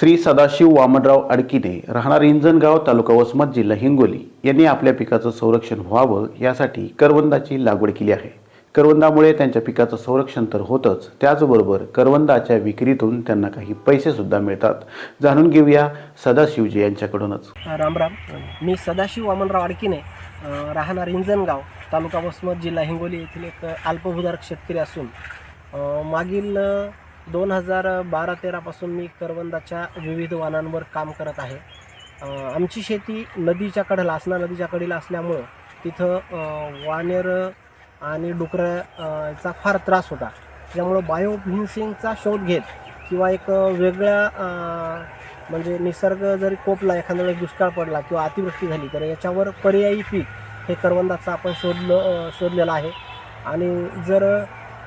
श्री सदाशिव वामनराव अडकिने राहणार इंजनगाव तालुका वसमत जिल्हा हिंगोली. यांनी आपल्या पिकाचं संरक्षण व्हावं यासाठी करवंदाची लागवड केली आहे. करवंदामुळे त्यांच्या पिकाचं संरक्षण तर होतंच त्याचबरोबर करवंदाच्या विक्रीतून त्यांना काही पैसे सुद्धा मिळतात. जाणून घेऊया सदाशिवजी यांच्याकडूनच. राम राम. मी सदाशिव वामनराव अडकिने राहणार इंजनगाव तालुका वसमत जिल्हा हिंगोली येथील एक अल्पभूधारक शेतकरी असून मागील दोन हजार बारा तेरापासून मी करवंदाच्या विविध वाहनांवर काम करत आहे. आमची शेती नदीच्या कडेला असणा नदीच्या कडेला असल्यामुळं तिथं वानेर वानेरं आणि डुकऱ्याचा फार त्रास होता. त्यामुळं बायोफिन्सिंगचा शोध घेत किंवा एक वेगळ्या म्हणजे निसर्ग जरी कोपला एखाद्या वेळेस दुष्काळ पडला किंवा अतिवृष्टी झाली तर याच्यावर पर्यायी पीक हे करवंदाचं आपण शोधलं शोधलेलं आहे. आणि जर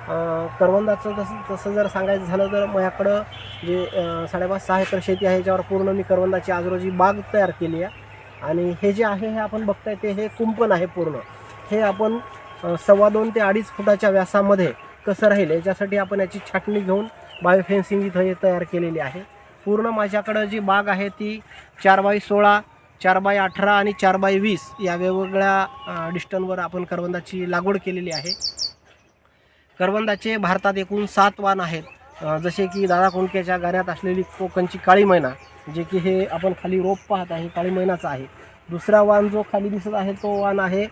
करवंदाचं तसं तसं जर सांगायचं झालं तर माझ्याकडं जे साडेपाच सहा एकर शेती आहे याच्यावर पूर्ण मी करवंदाची आज रोजी बाग तयार केली आहे. आणि हे जे आहे हे आपण बघताय ते हे कुंपण आहे पूर्ण. हे आपण सव्वा दोन ते अडीच फुटाच्या व्यासामध्ये कसं राहील याच्यासाठी आपण याची छाटणी घेऊन बायोफेन्सिंग इथं हे तयार केलेली आहे. पूर्ण माझ्याकडं जी बाग आहे ती चार बाय सोळा चार बाय अठरा आणि चार बाय वीस या वेगवेगळ्या डिस्टनवर आपण करवंदाची लागवड केलेली आहे. करवंदाचे भारतात एकूण सात वाण आहेत. जसे की दादा कोंडकेच्या गाण्यात असलेली कोकणची काळी मैना जे की हे आपण खाली रोप पाहत आहे काळी मैनाचा आहे. दुसरा वाण जो खाली दिसत आहे तो वाण आहे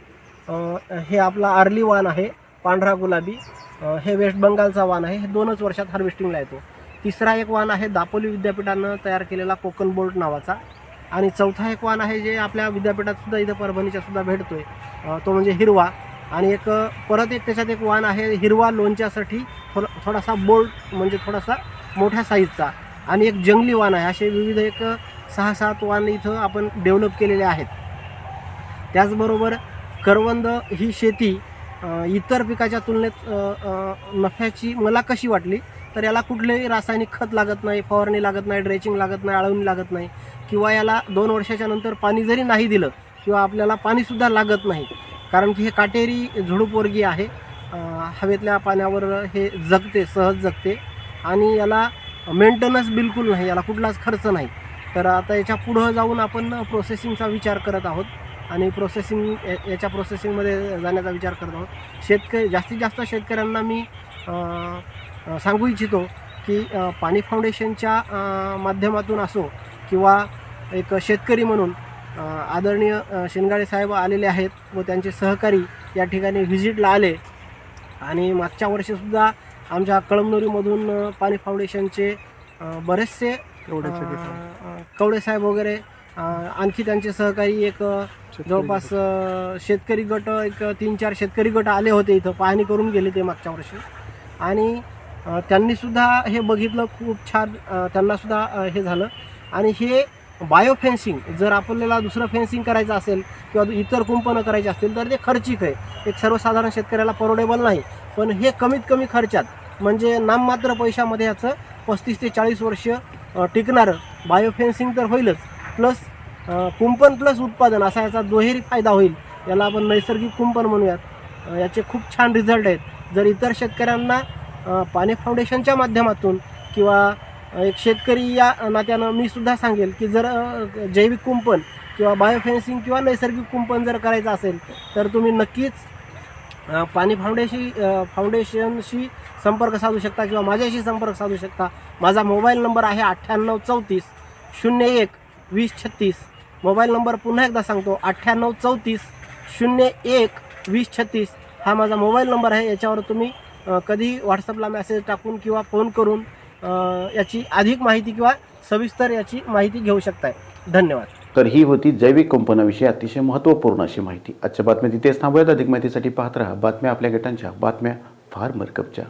हे आपला आर्ली वाण आहे पांढरा गुलाबी. हे वेस्ट बंगालचा वाण आहे हे दोनच वर्षात हार्वेस्टिंगला येतो. तिसरा एक वाण आहे दापोली विद्यापीठानं तयार केलेला कोकण बोल्ट नावाचा. आणि चौथा एक वाण आहे जे आपल्या विद्यापीठात सुद्धा इथं परभणीच्या सुद्धा भेटतोय. तो म्हणजे हिरवा. आणि एक परत एक त्याच्यात एक वाण आहे हिरवा लोणच्यासाठी थोडा थोडासा बोल्ट म्हणजे थोडासा मोठ्या साईजचा आणि एक जंगली वाण आहे असे विविध एक सहा सात वाण इथं आपण डेव्हलप केलेले आहेत. त्याचबरोबर करवंद ही शेती इतर पिकाच्या तुलनेत नफ्याची मला कशी वाटली तर याला कुठलेही रासायनिक खत लागत नाही फवारणी लागत नाही ड्रेचिंग लागत नाही आळवणी लागत नाही. किंवा याला दोन वर्षाच्या नंतर पाणी जरी नाही दिलं किंवा आपल्याला पाणीसुद्धा लागत नाही कारण की हे काटेरी झुडूपवर्गीय आहे. हवेतल्या पाण्यावर हे जगते सहज जगते. आणि याला मेंटेनन्स बिलकुल नाही याला कुठलाच खर्च नाही. तर आता याच्या पुढं जाऊन आपण प्रोसेसिंगचा विचार करत आहोत. आणि प्रोसेसिंग याच्या प्रोसेसिंगमध्ये जाण्याचा विचार करत आहोत. शेतकरी जास्तीत जास्त शेतकऱ्यांना मी सांगू इच्छितो की पाणी फाउंडेशनच्या माध्यमातून असो किंवा एक शेतकरी म्हणून आदरणीय अ, शिंगाडे साहेब आलेले आहेत व त्यांचे सहकारी या ठिकाणी व्हिजिटला आले. आणि मागच्या वर्षीसुद्धा आमच्या कळमनुरीमधून पाणी फाउंडेशनचे बरेचसे कवडे साहेब वगैरे आणखी त्यांचे सहकारी एक जवळपास शेतकरी गट एक तीन चार शेतकरी गट आले होते इथं पाहणी करून गेले ते मागच्या वर्षी. आणि त्यांनीसुद्धा हे बघितलं खूप छान त्यांनासुद्धा हे झालं. आणि हे बायोफेन्सिंग जर आपल्याला दुसरं फेन्सिंग करायचं असेल किंवा इतर कुंपणं करायची असतील तर ते खर्चिक आहे. एक सर्वसाधारण शेतकऱ्याला परवडेबल नाही. पण हे कमीत कमी खर्चात म्हणजे नाममात्र पैशामध्ये याचं पस्तीस ते चाळीस वर्ष टिकणारं टिकणारं बायोफेन्सिंग तर होईलच. प्लस कुंपण प्लस उत्पादन असा याचा दुहेरी फायदा होईल. याला आपण नैसर्गिक कुंपण म्हणूयात. याचे खूप छान रिझल्ट आहेत. जर इतर शेतकऱ्यांना पाणी फाउंडेशनच्या माध्यमातून किंवा एक शेतकरी या नात्यानं मी सुद्धा सांगेल की जर जैविक कुंपण किंवा बायोफेन्सिंग किंवा नैसर्गिक कुंपण जर करायचं असेल तर तुम्ही नक्कीच पाणी फाउंडेशी फाउंडेशनशी संपर्क साधू शकता किंवा माझ्याशी संपर्क साधू शकता. माझा मोबाईल नंबर आहे अठ्ठ्याण्णव चौतीस शून्य एक वीस छत्तीस. मोबाईल नंबर पुन्हा एकदा सांगतो अठ्ठ्याण्णव चौतीस शून्य एक वीस छत्तीस. हा माझा मोबाईल नंबर आहे याच्यावर तुम्ही कधी व्हॉट्सअपला मेसेज टाकून किंवा फोन करून याची अधिक माहिती किंवा सविस्तर याची माहिती घेऊ शकताय. धन्यवाद. तर ही होती जैविक कंपनाविषयी अतिशय महत्त्वपूर्ण अशी माहिती. आजच्या बातम्या तिथेच थांबूयात. अधिक माहितीसाठी पाहत राहा. बातम्या आपल्या गटांच्या बातम्या फार मरकबच्या.